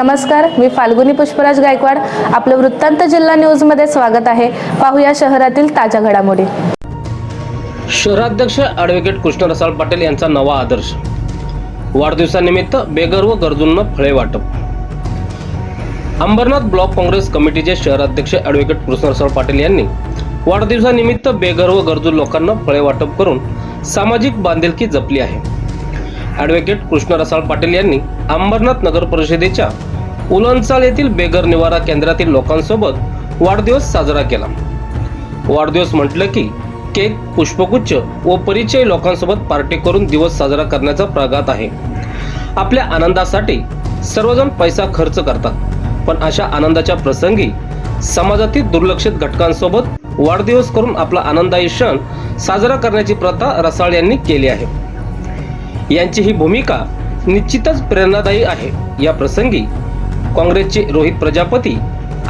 नमस्कार मी फाल्गुनी पुष्पराज गायकवाड. आपलं वृत्तांत जिल्हा न्यूजमध्ये स्वागत आहे. पाहूया शहरातील ताज्या घडामोडी. शहराध्यक्ष ॲडव्होकेट कृष्ण रसाळ पाटील यांचा नवा आदर्श. वाढदिवसानिमित्त बेघर व गरजूंना फळे वाटप. अंबरनाथ ब्लॉक काँग्रेस कमिटीचे शहराध्यक्ष ॲडव्होकेट कृष्ण रसाळ पाटील यांनी वाढदिवसानिमित्त बेघर व गरजू लोकांना फळे वाटप करून सामाजिक बांधिलकी जपली आहे. ॲडव्होकेट कृष्ण रसाळ पाटील यांनी अंबरनाथ नगर परिषदेच्या उलनचाल येथील बेघर निवारा केंद्रातील लोकांसोबत वाढदिवस साजरा केला. वाढदिवस म्हटलं की केक पुष्पगुच्छ व परिचय लोकांसोबत पार्टी करून दिवस साजरा करण्याचा प्रघात आहे. आपल्या आनंदासाठी सर्वजण पैसा खर्च करतात पण अशा आनंदाच्या प्रसंगी समाजातील दुर्लक्षित घटकांसोबत वाढदिवस करून आपला आनंदायी क्षण साजरा करण्याची प्रथा रसाळ यांनी केली आहे. यांची ही भूमिका निश्चितच प्रेरणादायी आहे. या प्रसंगी काँग्रेसचे रोहित प्रजापती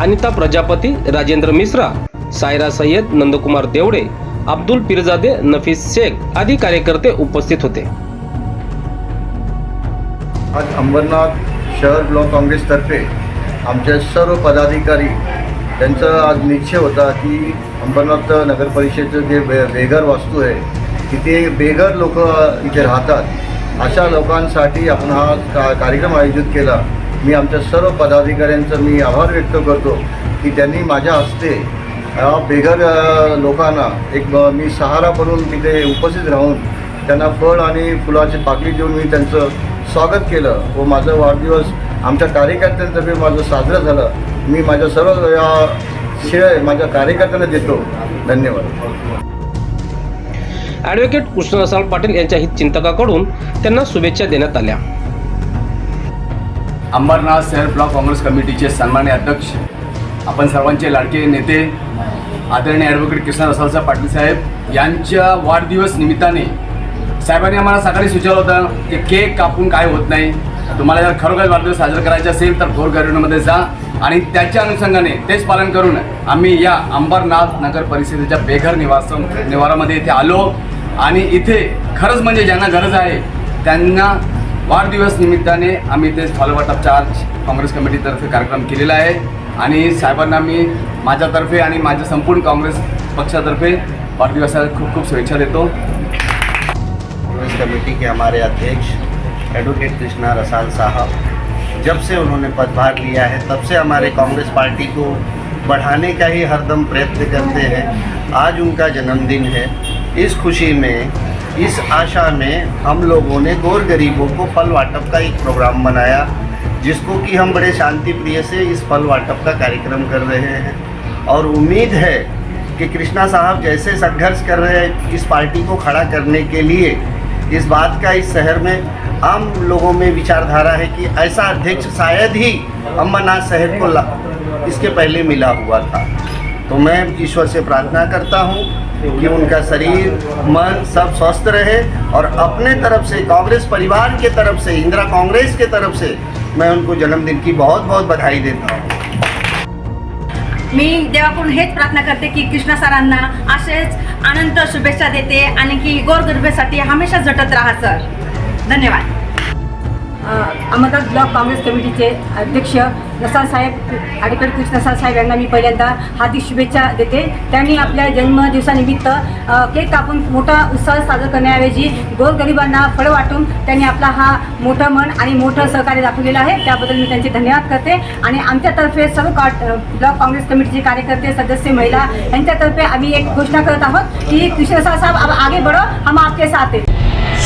अनिता प्रजापती राजेंद्र मिश्रा सायरा सय्यद नंदकुमार देवडे अब्दुल पिरजादे नफीस शेख आदी कार्यकर्ते उपस्थित होते. आज अंबरनाथ शहर ब्लॉक काँग्रेसतर्फे आमचे सर्व पदाधिकारी त्यांचा आज निश्चय होता की अंबरनाथ नगर परिषदेचं जे बे बेघर वास्तू आहे तिथे बेघर लोक इथे राहतात. अशा लोकांसाठी आपण हा का कार्यक्रम आयोजित केला. मी आमच्या सर्व पदाधिकाऱ्यांचं मी आभार व्यक्त करतो की त्यांनी माझ्या हस्ते बेघर लोकांना एक मी सहारा बनून तिथे उपस्थित राहून त्यांना फळ आणि फुलाची पाकळी देऊन मी त्यांचं स्वागत केलं व माझा वाढदिवस आमच्या कार्यकर्त्यांतर्फे माझं साजरं झालं. मी माझ्या सर्व या श्रेय माझ्या कार्यकर्त्यांना देतो. धन्यवाद. ॲडव्होकेट कृष्णरसाल पाटील यांच्या हितचिंतकाकडून त्यांना शुभेच्छा देण्यात आल्या. अंबरनाथ शहर ब्लॉक काँग्रेस कमिटीचे सन्मान्य अध्यक्ष आपण सर्वांचे लाडके नेते आदरणीय ॲडव्होकेट कृष्ण रसालसाहेब पाटील साहेब यांच्या वाढदिवस निमित्ताने साहेबांनी आम्हाला सकाळी सुचवलं होतं की केक कापून काय होत नाही. तुम्हाला जर खरोखर वाढदिवस साजरा करायचा असेल तर गोरगरिबांमध्ये जा आणि त्याच्या अनुषंगाने तेच पालन करून आम्ही या अंबरनाथ नगर परिषदेच्या बेघर निवास निवारामध्ये इथे आलो. आणि इथे खरंच म्हणजे ज्यांना गरज आहे त्यांना वाढदिवस निमित्ताने आम्ही ते follow up charge Congress Congress कमिटीतर्फे कार्यक्रम आहे. आणि साहेबांना मी माझ्यातर्फे आणि संपूर्ण काँग्रेस पक्षातर्फे वाढदिवसाला खूप खूप शुभेच्छा देतो. कांग्रेस कमेटी के हमारे अध्यक्ष एडवोकेट कृष्णा रसाल साहब, जब से उन्होंने पदभार लिया है, तब से हमारे कांग्रेस पार्टी को बढ़ाने का ही हरदम प्रयत्न करते हैं। आज उनका जन्मदिन है। इस खुशी में इस आशा में हम लोगों ने गौर गरीबों को फल वाटप का एक प्रोग्राम बनाया, जिसको कि हम बड़े शांति प्रिय से इस फल वाटप का कार्यक्रम कर रहे हैं। और उम्मीद है कि कृष्णा साहब जैसे संघर्ष कर रहे हैं, इस पार्टी को खड़ा करने के लिए, इस बात का इस शहर में आम लोगों में विचारधारा है कि ऐसा अध्यक्ष शायद ही अम्बरनाथ शहर को इसके पहले मिला हुआ था। तो मैं ईश्वर से प्रार्थना करता हूँ कि उनका शरीर मन सब स्वस्थ रहे और अपने तरफ से कांग्रेस परिवार के तरफ से इंदिरा कांग्रेस के तरफ से मैं उनको जन्मदिन की बहुत बहुत बधाई देता हूँ। मी देवाकडून हेच प्रार्थना करते की कृष्णा सरांना असेच अनंत शुभेच्छा देते आणि की गोरगरिबीसाठी हमेशा झटत राहा सर. धन्यवाद. अहमदनगर ब्लॉक काँग्रेस कमिटीचे अध्यक्ष नसाल साहेब ॲडव्होकेट कृष्ण नसाल साहेब यांना मी पहिल्यांदा हार्दिक शुभेच्छा देते. त्यांनी आपल्या जन्मदिवसानिमित्त केक कापून मोठा उत्साह साजरा करण्याऐवजी गोरगरिबांना फळं वाटून त्यांनी आपला हा मोठं मन आणि मोठं सहकार्य दाखवलेलं आहे. त्याबद्दल मी त्यांचे धन्यवाद करते. आणि आमच्यातर्फे सर्व का ब्लॉक काँग्रेस कमिटीचे कार्यकर्ते सदस्य महिला यांच्यातर्फे आम्ही एक घोषणा करत आहोत की कृष्ण साहेब आगे बढ़ो हम आपके साथ आहे